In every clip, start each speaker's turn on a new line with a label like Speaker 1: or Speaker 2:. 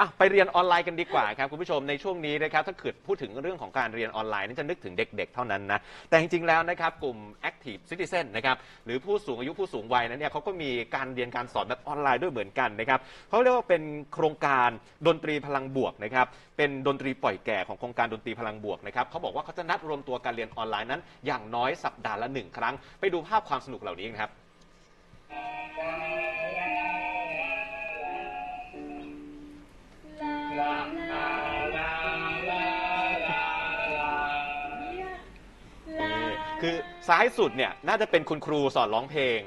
Speaker 1: อะไปเรียนออนไลน์กันดีกว่าครับคุณผู้ชมในช่วงนี้นะครับถ้าเกิดพูดถึงเรื่องของการเรียนออนไลน์นั่นจะนึกถึงเด็ก ๆ เท่านั้นนะแต่จริงๆแล้วนะครับกลุ่ม Active Citizen นะครับหรือผู้สูงอายุผู้สูงวัยนั้นเนี่ยเขาก็มีการเรียนการสอนแบบออนไลน์ด้วยเหมือนกันนะครับเขาเรียกว่าเป็นโครงการดนตรีพลังบวกนะครับเป็นดนตรีปล่อยแก่ของโครงการดนตรีพลังบวกนะครับเขาบอกว่าเขาจะนัดรวมตัวการเรียนออนไลน์นั้น อย่างน้อยสัปดาห์ละหนึ่งครั้ง ไปดูภาพความสนุกเหล่านี้กันครับ คือซ้ายสุดเนี่ยน่าจะเป็นคุณครูสอนร้องเพลง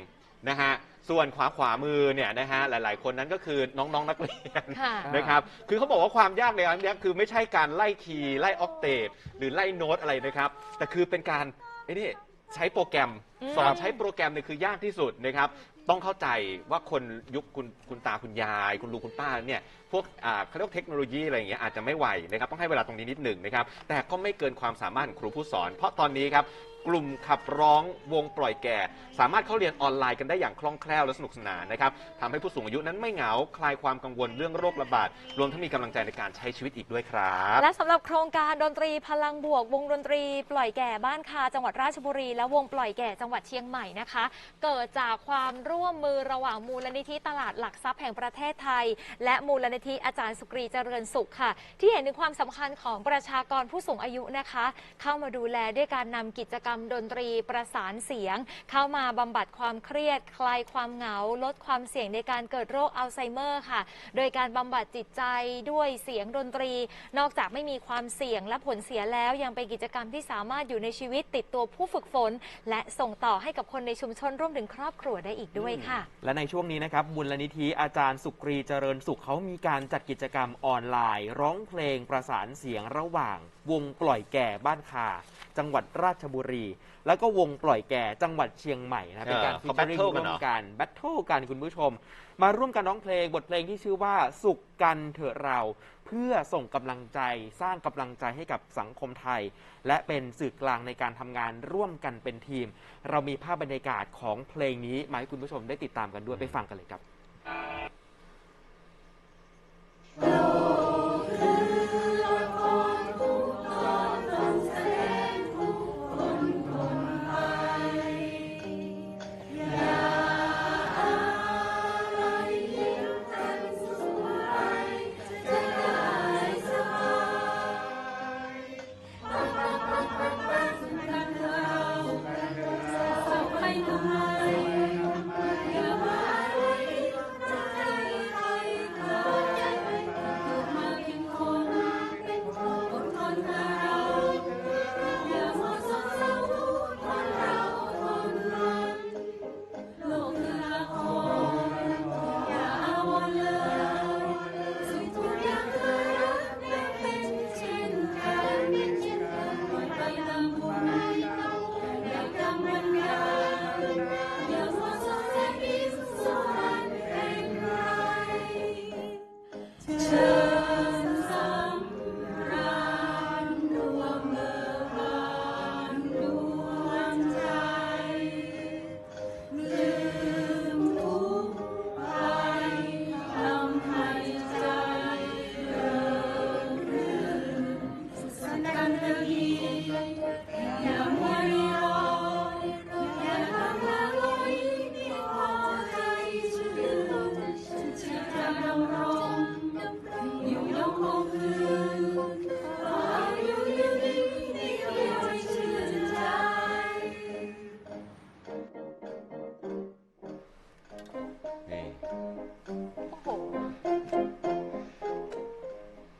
Speaker 1: นะฮะส่วนขวาขวามือเนี่ยนะฮะหลาย ๆ คนนั้นก็คือน้องๆนักเรียน
Speaker 2: ค่ะ
Speaker 1: นะครับคือเขาบอกว่าความยากในอันเนี้ยคือไม่ใช่การไล่คีย์ไล่ออกเตปหรือไล่โน้ตอะไรนะครับแต่คือเป็นการไอ้นี่ใช้โปรแกรม
Speaker 2: อืม
Speaker 1: สอนใช้โปรแกรมเนี่ยคือยากที่สุดนะครับต้องเข้าใจว่าคนยุคคุณคุณตาคุณยาย คุณลุงคุณป้าเนี่ยพวกอ่าเขาเรียกว่าเทคโนโลยีอะไรอย่างเงี้ยอาจจะไม่ไหวนะครับต้องให้เวลาตรงนี้นิดหนึ่งนะครับแต่ก็ไม่เกินความสามารถของครูผู้สอน เพราะตอนนี้ครับ กลุ่มขับร้องวงปล่อยแก่ สามารถเข้าเรียนออนไลน์กันได้อย่างคล่องแคล่วและสนุกสนานนะครับทำให้ผู้สูงอายุนั้นไม่เหงา คลายความกังวลเรื่องโรคระบาด รวมทั้งมีกำลังใจในการใช้ชีวิตอีกด้วยครับ
Speaker 2: และสำหรับโครงการดนตรีพลังบวก วงดนตรีปล่อยแก่บ้านคาจังหวัดราชบุรี และวงปล่อยแก่จังหวัดเชียงใหม่นะคะ เกิดจากความร่วมมือระหว่างมูลนิธิตลาดหลักทรัพย์แห่งประเทศไทย และมูลนิธิอาจารย์สุกรีเจริญสุขค่ะ ที่เห็นถึงความสำคัญของประชากรผู้สูงอายุนะคะ เข้ามาดูแลด้วยการนำกิจกรรมดนตรีประสานเสียง เข้ามาบำบัดความเครียด คลายความเหงา ลดความเสี่ยงในการเกิดโรคอัลไซเมอร์ค่ะ โดยการบำบัดจิตใจด้วยเสียงดนตรี นอกจากไม่มีความเสี่ยงและผลเสียแล้วยังเป็นกิจกรรมที่สามารถอยู่ในชีวิตติดตัวผู้ฝึกฝน และส่งต่อให้กับคนในชุมชนร่วมถึงครอบครัวได้อีกด้วยค่ะ
Speaker 3: และในช่วงนี้นะครับมูลนิธิอาจารย์สุกรีเจริญสุขเขามีการจัดกิจกรรมออนไลน์ ร้องเพลงประสานเสียงระหว่าง วงปล่อยแก่บ้านคาจังหวัดราชบุรีแล้วก็วงปล่อยแก่จังหวัดเชียงใหม่นะเป็นการ
Speaker 1: เออ
Speaker 3: ฟิ
Speaker 1: เขา
Speaker 3: ชเชอริง
Speaker 1: battle กัน
Speaker 3: ร่ว
Speaker 1: เหร
Speaker 3: ม
Speaker 1: อ
Speaker 3: กันแบทเทิลกันคุณผู้ชม มาร่วมกันร้องเพลงบทเพลงที่ชื่อว่าสุขกันเถอะเรา เพื่อส่งกำลังใจสร้างกำลังใจให้กับสังคมไทย และเป็นสื่อกลางในการทำงานร่วมกันเป็นทีม เรามีภาพบรรยากาศของเพลงนี้มาให้คุณผู้ชมได้ติดตามกันด้วยไปฟังกันเลยครับ